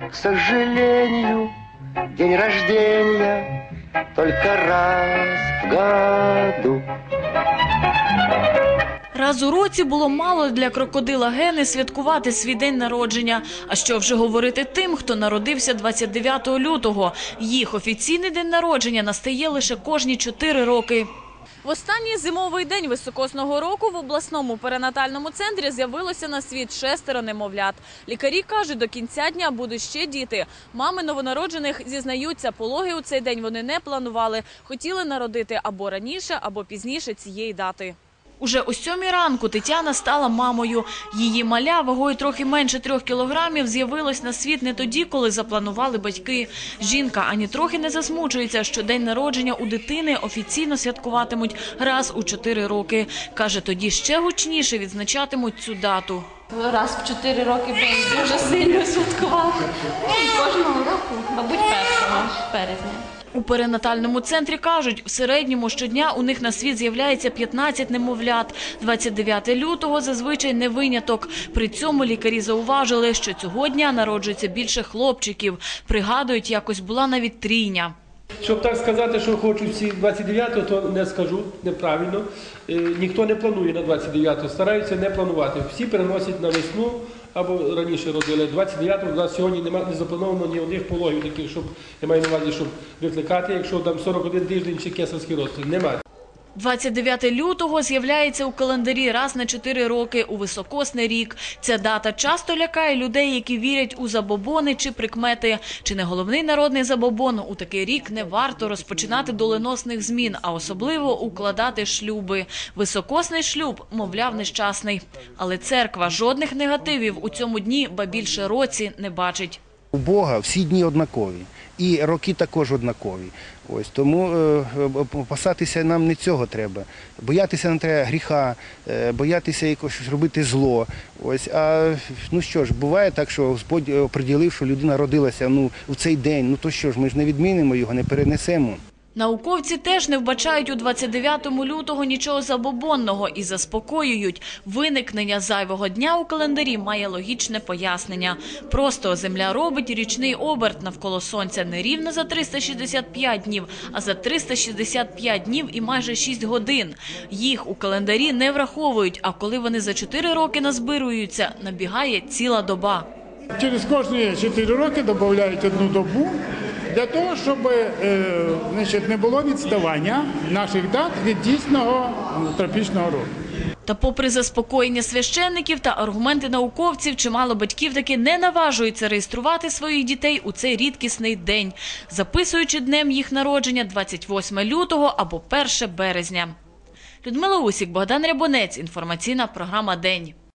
К сожалению, день рождения только раз в году. Раз у році було мало для крокодила Гени святкувати свій день народження. А що вже говорити тим, хто народився 29 лютого? Їх офіційний день народження настає лише кожні 4 роки. В останній зимовий день високосного року в обласному перинатальному центрі з'явилося на світ шестеро немовлят. Лікарі кажуть, до кінця дня будуть ще діти. Мами новонароджених зізнаються, пологи у цей день вони не планували. Хотіли народити або раніше, або пізніше цієї дати. Уже о сьомій ранку Тетяна стала мамою. Її маля вагою трохи менше трьох кілограмів з'явилось на світ не тоді, коли запланували батьки. Жінка ані трохи не засмучується, що день народження у дитини офіційно святкуватимуть раз у чотири роки. Каже, тоді ще гучніше відзначатимуть цю дату. Раз в чотири роки дуже сильно святкувати. Ну, кожного року, мабуть, першого березня. У перинатальному центрі кажуть, в середньому щодня у них на світ з'являється 15 немовлят. 29 лютого зазвичай не виняток. При цьому лікарі зауважили, що цього дня народжується більше хлопчиків. Пригадують, якось була навіть трійня. Щоб так сказати, що хочу всі 29-го, то не скажу неправильно. Е, Ніхто не планує на 29-го, стараються не планувати. Всі переносять на весну або раніше родили. 29-го у нас сьогодні немає не заплановано ні одних пологів таких, щоб я маю на увазі, щоб викликати, якщо там 41 тиждень чи кесарський розстріл. Немає. 29 лютого з'являється у календарі раз на 4 роки у високосний рік. Ця дата часто лякає людей, які вірять у забобони чи прикмети. Чи не головний народний забобон у такий рік не варто розпочинати доленосних змін, а особливо укладати шлюби. Високосний шлюб, мовляв, нещасний. Але церква жодних негативів у цьому дні, ба більше році, не бачить. У Бога всі дні однакові, і роки також однакові. Ось тому е, е, опасатися нам не цього треба. Боятися не треба гріха, е, боятися якось робити зло. Ось а ну що ж, буває так, що Господь оприділив, що людина родилася ну в цей день. Ну то що ж, ми ж не відмінимо його, не перенесемо. Науковці теж не вбачають у 29 лютого нічого забобонного і заспокоюють. Виникнення зайвого дня у календарі має логічне пояснення. Просто Земля робить річний оберт навколо Сонця не рівно за 365 днів, а за 365 днів і майже 6 годин. Їх у календарі не враховують, а коли вони за 4 роки назбируються, набігає ціла доба. Через кожні 4 роки додають одну добу для того, щоб е, значить, не було відставання наших дат від дійсного тропічного року. Та попри заспокоєння священників та аргументи науковців, чимало батьків таки не наважуються реєструвати своїх дітей у цей рідкісний день, записуючи днем їх народження 28 лютого або 1 березня. Людмила Усік, Богдан Рябонець. Інформаційна програма День.